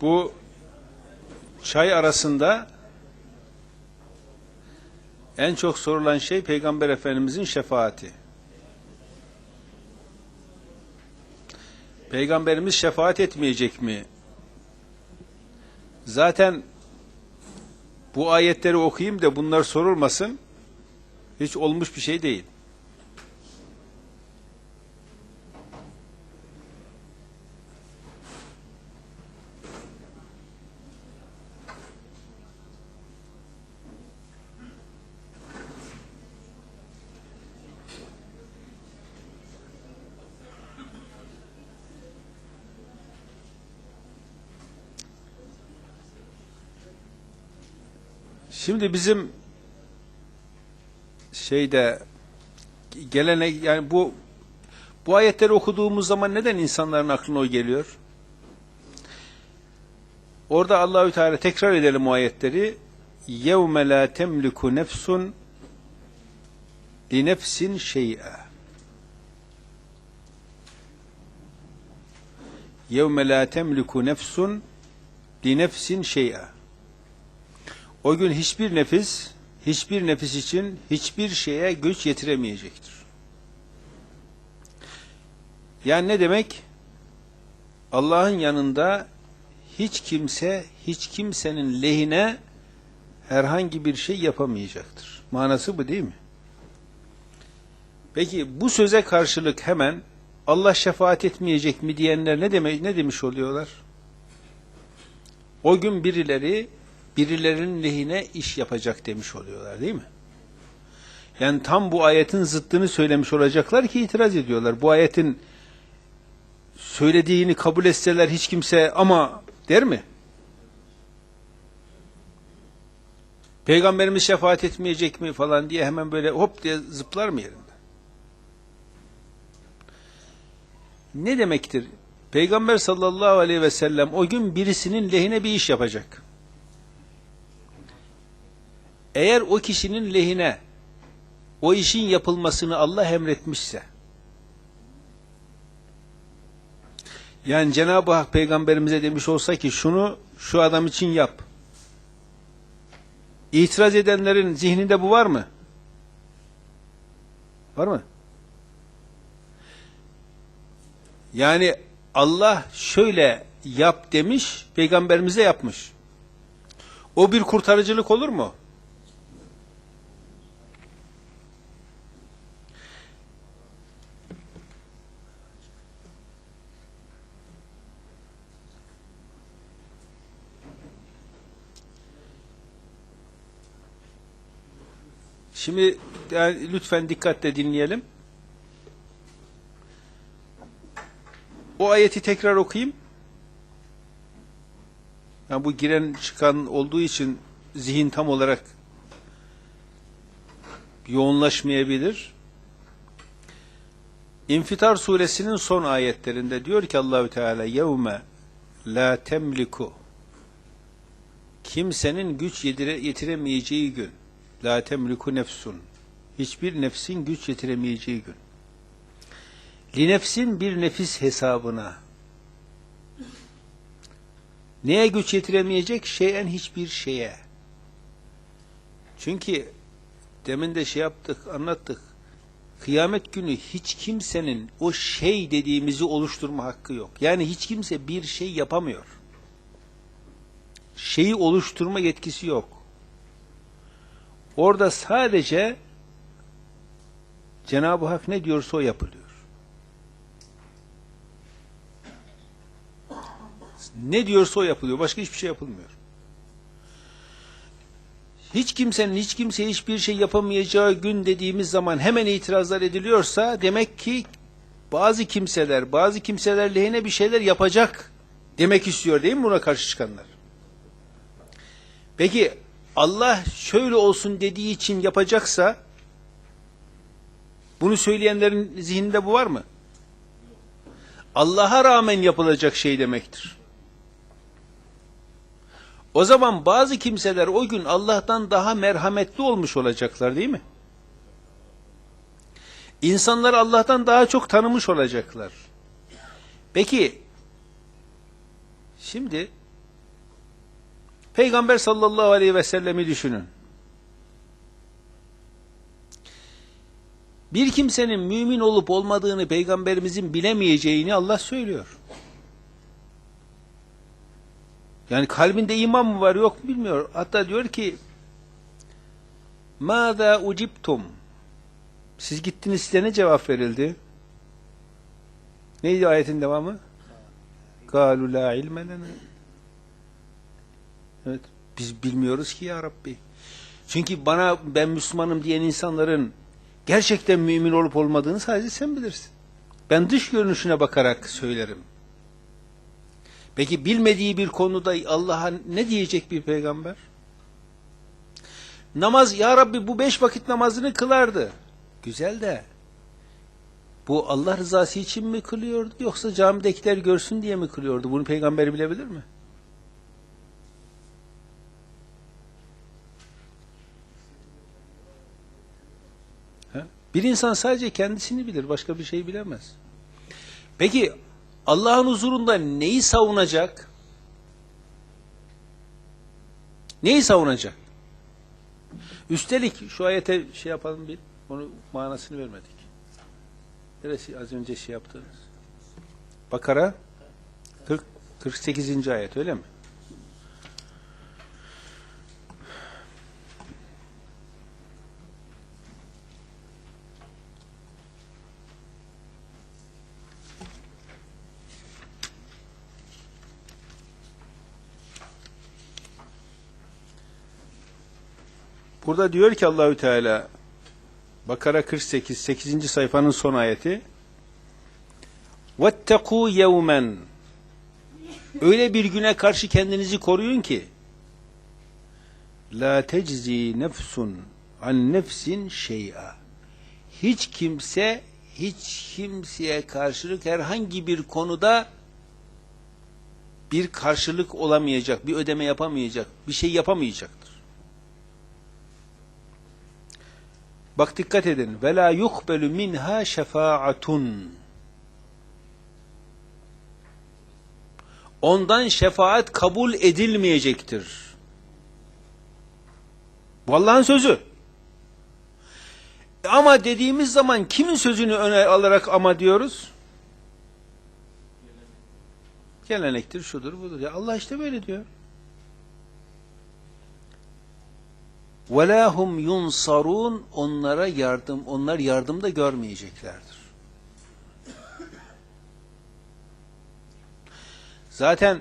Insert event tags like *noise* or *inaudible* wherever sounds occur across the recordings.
Bu çay arasında en çok sorulan şey Peygamber Efendimizin şefaati. Peygamberimiz şefaat etmeyecek mi? Zaten bu ayetleri okuyayım da bunlar sorulmasın. Hiç olmuş bir şey değil. Şimdi bizim şeyde gelenek yani bu bu ayetleri okuduğumuz zaman neden insanların aklına o geliyor? Orada Allahü Teala tekrar edelim o ayetleri. Yevme la temliku nefsun li nefsin şey'a. Yevme la temliku nefsun li nefsin. O gün hiçbir nefis, hiçbir nefis için hiçbir şeye güç yetiremeyecektir. Yani ne demek? Allah'ın yanında hiç kimse, hiç kimsenin lehine herhangi bir şey yapamayacaktır. Manası bu değil mi? Peki bu söze karşılık hemen Allah şefaat etmeyecek mi diyenler ne demek ne demiş oluyorlar? O gün birileri birilerinin lehine iş yapacak demiş oluyorlar değil mi? Yani tam bu ayetin zıttını söylemiş olacaklar ki itiraz ediyorlar. Bu ayetin söylediğini kabul etseler hiç kimse ama der mi? Peygamberimiz şefaat etmeyecek mi falan diye hemen böyle hop diye zıplar mı yerinde? Ne demektir? Peygamber sallallahu aleyhi ve sellem o gün birisinin lehine bir iş yapacak. Eğer o kişinin lehine o işin yapılmasını Allah emretmişse yani Cenab-ı Hak peygamberimize demiş olsa ki şunu şu adam için yap. İtiraz edenlerin zihninde bu var mı? Var mı? Yani Allah şöyle yap demiş, peygamberimize yapmış. O bir kurtarıcılık olur mu? Şimdi yani lütfen dikkatle dinleyelim. O ayeti tekrar okuyayım. Yani bu giren çıkan olduğu için zihin tam olarak yoğunlaşmayabilir. İnfitar suresinin son ayetlerinde diyor ki Allahü Teala yevme la temliku kimsenin güç yedire, yetiremeyeceği gün La temliku nefsun. Hiçbir nefsin güç yetiremeyeceği gün. Li nefsin bir nefis hesabına. Neye güç yetiremeyecek? Şeyen hiçbir şeye. Çünkü demin de şey yaptık, anlattık. Kıyamet günü hiç kimsenin o şey dediğimizi oluşturma hakkı yok. Yani hiç kimse bir şey yapamıyor. Şeyi oluşturma yetkisi yok. Orada sadece Cenab-ı Hak ne diyorsa o yapılıyor. Ne diyorsa o yapılıyor. Başka hiçbir şey yapılmıyor. Hiç kimsenin hiç kimseye hiçbir şey yapamayacağı gün dediğimiz zaman hemen itirazlar ediliyorsa demek ki bazı kimseler, bazı kimseler lehine bir şeyler yapacak demek istiyor değil mi buna karşı çıkanlar? Peki Allah şöyle olsun dediği için yapacaksa bunu söyleyenlerin zihninde bu var mı? Allah'a rağmen yapılacak şey demektir. O zaman bazı kimseler o gün Allah'tan daha merhametli olmuş olacaklar değil mi? İnsanlar Allah'tan daha çok tanımış olacaklar. Peki, şimdi Peygamber sallallahu aleyhi ve sellemi düşünün. Bir kimsenin mümin olup olmadığını peygamberimizin bilemeyeceğini Allah söylüyor. Yani kalbinde iman mı var yok mu bilmiyor. Hatta diyor ki Mâzâ uciptum Siz gittiniz size ne cevap verildi? Neydi ayetin devamı? Lâ ilme lena. Evet. Biz bilmiyoruz ki ya Rabbi. Çünkü bana ben Müslümanım diyen insanların gerçekten mümin olup olmadığını sadece sen bilirsin. Ben dış görünüşüne bakarak söylerim. Peki bilmediği bir konuda Allah'a ne diyecek bir peygamber? Namaz, ya Rabbi bu beş vakit namazını kılardı. Güzel de, bu Allah rızası için mi kılıyordu yoksa camidekiler görsün diye mi kılıyordu? Bunu peygamber bilebilir mi? Bir insan sadece kendisini bilir, başka bir şey bilemez. Peki Allah'ın huzurunda neyi savunacak? Neyi savunacak? Üstelik şu ayete şey yapalım bir, onu manasını vermedik. Neresi az önce şey yaptınız? Bakara 40, 48. ayet öyle mi? Burada diyor ki Allahü Teala Bakara 48 8. sayfanın son ayeti Vetteku yevmen Öyle bir güne karşı kendinizi koruyun ki La teczi nefsun an nefsin şey'a Hiç kimse hiç kimseye karşılık herhangi bir konuda bir karşılık olamayacak, bir ödeme yapamayacak, bir şey yapamayacak. Bak dikkat edin. Ve la yuhbelu minha şefaatun. Ondan şefaat kabul edilmeyecektir. Bu Allah'ın sözü. Ama dediğimiz zaman kimin sözünü öne alarak ama diyoruz? Gelenektir, şudur, budur. Ya Allah işte böyle diyor. وَلَا هُمْ يُنْصَرُونَ Onlara yardım, onlar yardım da görmeyeceklerdir. Zaten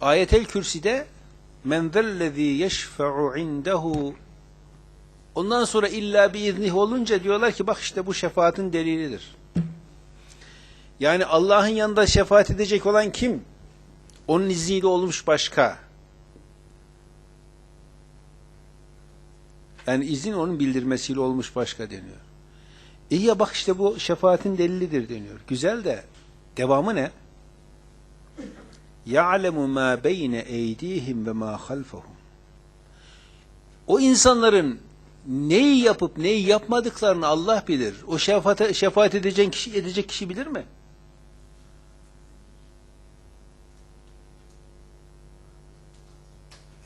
Ayetel Kürsi'de men zellezî yeşfe'u indehu Ondan sonra illa bir iznih olunca diyorlar ki bak işte bu şefaatin delilidir. Yani Allah'ın yanında şefaat edecek olan kim? Onun izniyle olmuş başka. Yani izin onun bildirmesiyle olmuş başka deniyor. İyi ya bak işte bu şefaatin delilidir deniyor. Güzel de devamı ne? يَعْلَمُ مَا بَيْنَ اَيْد۪يهِمْ وَمَا خَلْفَهُمْ O insanların neyi yapıp neyi yapmadıklarını Allah bilir. O şefaat, şefaat edecek kişi, edecek kişi bilir mi?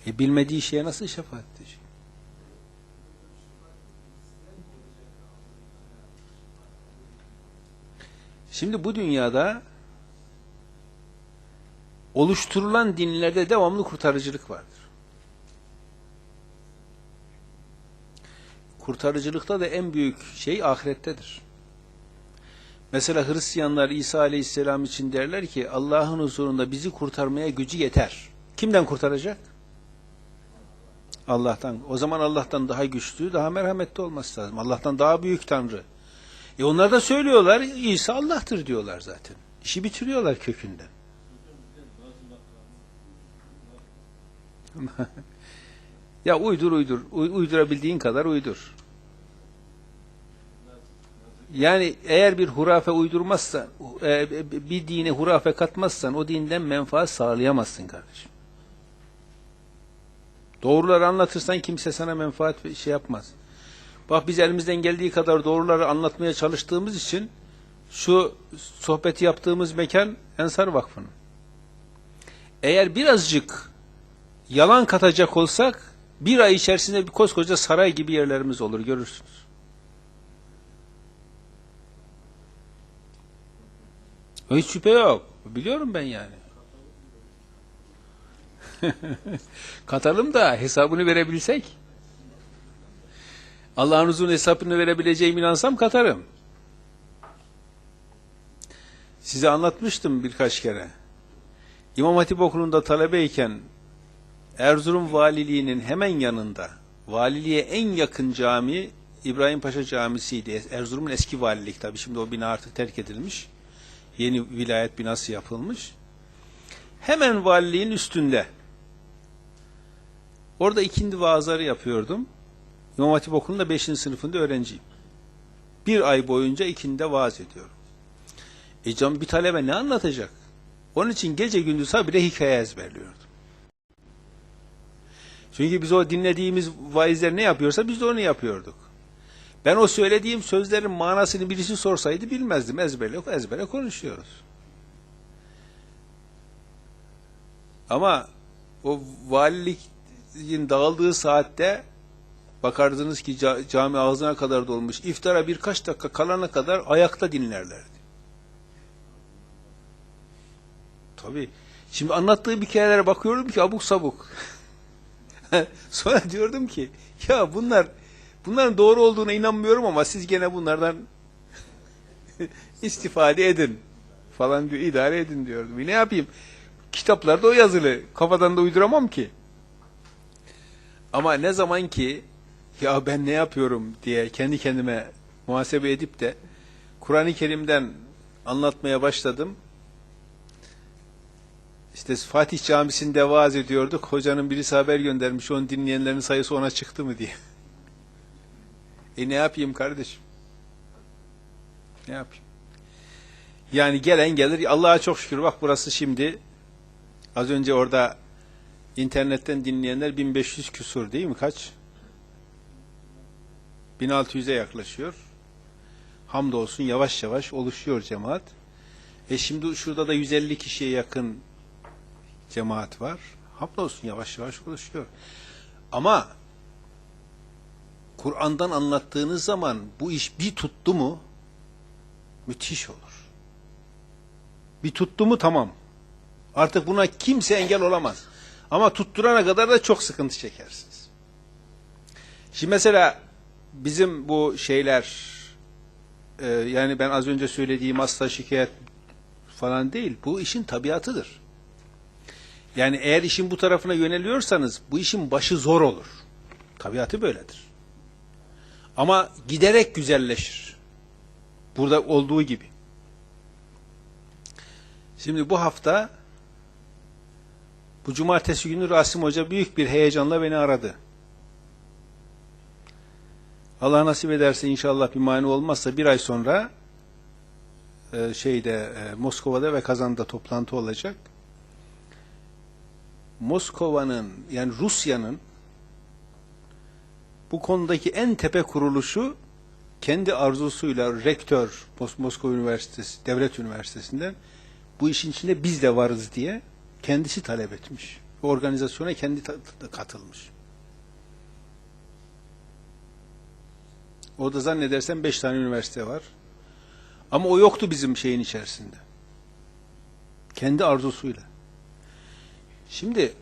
E bilmediği şeye nasıl şefaat edecek? Şimdi bu dünyada oluşturulan dinlerde devamlı kurtarıcılık vardır. Kurtarıcılıkta da en büyük şey ahirettedir. Mesela Hristiyanlar İsa Aleyhisselam için derler ki Allah'ın huzurunda bizi kurtarmaya gücü yeter. Kimden kurtaracak? Allah'tan. O zaman Allah'tan daha güçlü, daha merhametli olması lazım. Allah'tan daha büyük Tanrı. E onlar da söylüyorlar, İsa Allah'tır diyorlar zaten. İşi bitiriyorlar kökünden. *laughs* ya uydur uydur, uy uydurabildiğin kadar uydur. Yani eğer bir hurafe uydurmazsan, e, bir dine hurafe katmazsan o dinden menfaat sağlayamazsın kardeşim. Doğruları anlatırsan kimse sana menfaat şey yapmaz. Bak biz elimizden geldiği kadar doğruları anlatmaya çalıştığımız için şu sohbeti yaptığımız mekan Ensar Vakfı'nın. Eğer birazcık yalan katacak olsak bir ay içerisinde bir koskoca saray gibi yerlerimiz olur görürsünüz. Hiç şüphe yok. Biliyorum ben yani. *laughs* Katalım da hesabını verebilsek. Allah'ın uzun hesabını verebileceğim inansam katarım. Size anlatmıştım birkaç kere. İmam Hatip Okulu'nda talebeyken Erzurum Valiliği'nin hemen yanında valiliğe en yakın cami İbrahim Paşa Camisi'ydi. Erzurum'un eski valilik tabii şimdi o bina artık terk edilmiş. Yeni vilayet binası yapılmış. Hemen valiliğin üstünde. Orada ikindi vaazları yapıyordum. İmam Hatip Okulu'nda 5. sınıfında öğrenciyim. Bir ay boyunca ikindi vaaz ediyorum. E canım bir talebe ne anlatacak? Onun için gece gündüz habire hikaye ezberliyordum. Çünkü biz o dinlediğimiz vaizler ne yapıyorsa biz de onu yapıyorduk. Ben o söylediğim sözlerin manasını birisi sorsaydı bilmezdim. Ezberle, ezbere konuşuyoruz. Ama o valiliğin dağıldığı saatte bakardınız ki ca- cami ağzına kadar dolmuş. İftara birkaç dakika kalana kadar ayakta dinlerlerdi. Tabii. Şimdi anlattığı hikayelere bakıyorum ki abuk sabuk. *laughs* Sonra diyordum ki ya bunlar bunların doğru olduğuna inanmıyorum ama siz gene bunlardan *laughs* istifade edin falan diyor idare edin diyordum. Ne yapayım? Kitaplarda o yazılı. Kafadan da uyduramam ki. Ama ne zaman ki ya ben ne yapıyorum diye kendi kendime muhasebe edip de Kur'an-ı Kerim'den anlatmaya başladım. İşte Fatih Camisi'nde vaaz ediyorduk. Hocanın birisi haber göndermiş. Onu dinleyenlerin sayısı ona çıktı mı diye. E ne yapayım kardeşim? Ne yapayım? Yani gelen gelir. Allah'a çok şükür bak burası şimdi az önce orada internetten dinleyenler 1500 küsur değil mi? Kaç? 1600'e yaklaşıyor. Hamdolsun yavaş yavaş oluşuyor cemaat. E şimdi şurada da 150 kişiye yakın cemaat var. Hamdolsun yavaş yavaş oluşuyor. Ama Kur'an'dan anlattığınız zaman bu iş bir tuttu mu müthiş olur. Bir tuttu mu tamam. Artık buna kimse engel olamaz. Ama tutturana kadar da çok sıkıntı çekersiniz. Şimdi mesela bizim bu şeyler e, yani ben az önce söylediğim hasta şikayet falan değil. Bu işin tabiatıdır. Yani eğer işin bu tarafına yöneliyorsanız bu işin başı zor olur. Tabiatı böyledir. Ama giderek güzelleşir. Burada olduğu gibi. Şimdi bu hafta bu cumartesi günü Rasim Hoca büyük bir heyecanla beni aradı. Allah nasip ederse inşallah bir mani olmazsa bir ay sonra e, şeyde e, Moskova'da ve Kazan'da toplantı olacak. Moskova'nın yani Rusya'nın bu konudaki en tepe kuruluşu kendi arzusuyla rektör Mos Moskova Üniversitesi, Devlet Üniversitesi'nden bu işin içinde biz de varız diye kendisi talep etmiş. Organizasyona kendi katılmış. Orada zannedersem beş tane üniversite var. Ama o yoktu bizim şeyin içerisinde. Kendi arzusuyla. Şimdi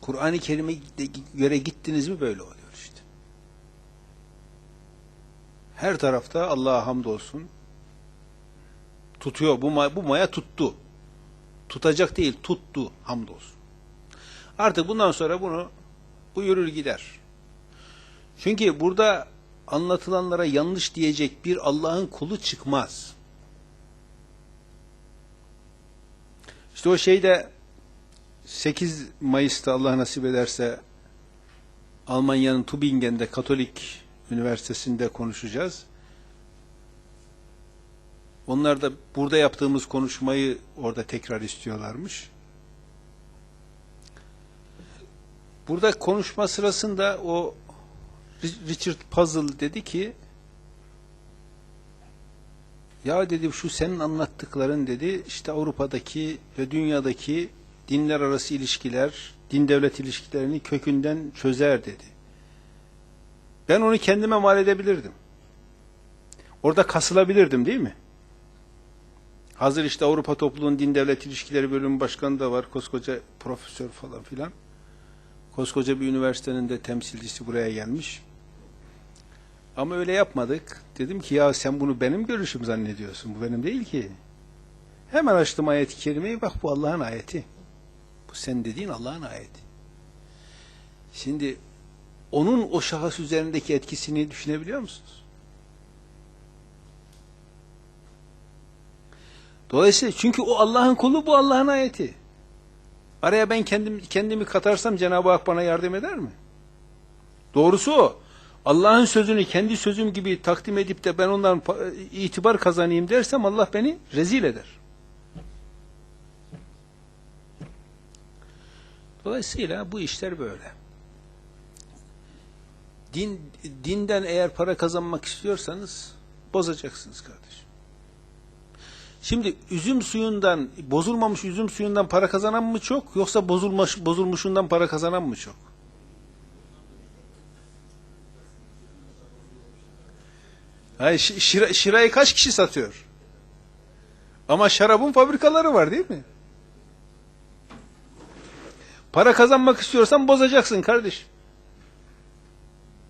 Kur'an-ı Kerim'e göre gittiniz mi böyle oluyor işte. Her tarafta Allah'a hamdolsun tutuyor. Bu, bu maya tuttu. Tutacak değil, tuttu hamdolsun. Artık bundan sonra bunu bu yürür gider. Çünkü burada anlatılanlara yanlış diyecek bir Allah'ın kulu çıkmaz. İşte o şeyde 8 Mayıs'ta Allah nasip ederse Almanya'nın Tübingen'de Katolik Üniversitesi'nde konuşacağız. Onlar da burada yaptığımız konuşmayı orada tekrar istiyorlarmış. Burada konuşma sırasında o Richard Puzzle dedi ki ya dedi şu senin anlattıkların dedi işte Avrupa'daki ve dünyadaki dinler arası ilişkiler, din devlet ilişkilerini kökünden çözer dedi. Ben onu kendime mal edebilirdim. Orada kasılabilirdim değil mi? Hazır işte Avrupa Topluluğun Din Devlet İlişkileri Bölümü Başkanı da var. Koskoca profesör falan filan. Koskoca bir üniversitenin de temsilcisi buraya gelmiş. Ama öyle yapmadık. Dedim ki ya sen bunu benim görüşüm zannediyorsun. Bu benim değil ki. Hemen açtım ayet-i kerimeyi. Bak bu Allah'ın ayeti. Bu sen dediğin Allah'ın ayeti. Şimdi onun o şahıs üzerindeki etkisini düşünebiliyor musunuz? Dolayısıyla çünkü o Allah'ın kulu bu Allah'ın ayeti. Araya ben kendim, kendimi katarsam Cenab-ı Hak bana yardım eder mi? Doğrusu o. Allah'ın sözünü kendi sözüm gibi takdim edip de ben ondan itibar kazanayım dersem Allah beni rezil eder. Dolayısıyla bu işler böyle. Din, dinden eğer para kazanmak istiyorsanız bozacaksınız kardeşim. Şimdi üzüm suyundan, bozulmamış üzüm suyundan para kazanan mı çok, yoksa bozulmuş, bozulmuşundan para kazanan mı çok? Hayır, şi- şira, şirayı kaç kişi satıyor? Ama şarabın fabrikaları var değil mi? Para kazanmak istiyorsan bozacaksın kardeş.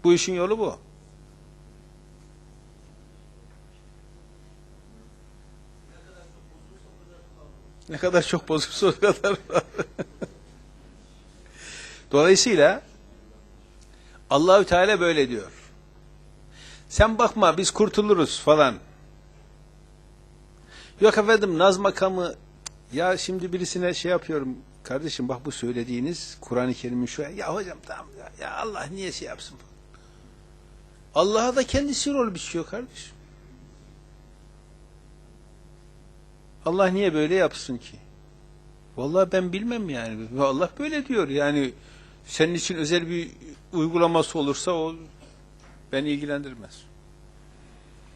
Bu işin yolu bu. Ne kadar çok bozulsa o kadar. *laughs* Dolayısıyla Allahü Teala böyle diyor. Sen bakma biz kurtuluruz falan. Yok efendim naz makamı ya şimdi birisine şey yapıyorum kardeşim bak bu söylediğiniz Kur'an-ı Kerim'in şu ya hocam tamam ya, ya Allah niye şey yapsın Allah'a da kendisi rol biçiyor kardeşim. Allah niye böyle yapsın ki? Vallahi ben bilmem yani. Allah böyle diyor yani. Senin için özel bir uygulaması olursa o beni ilgilendirmez.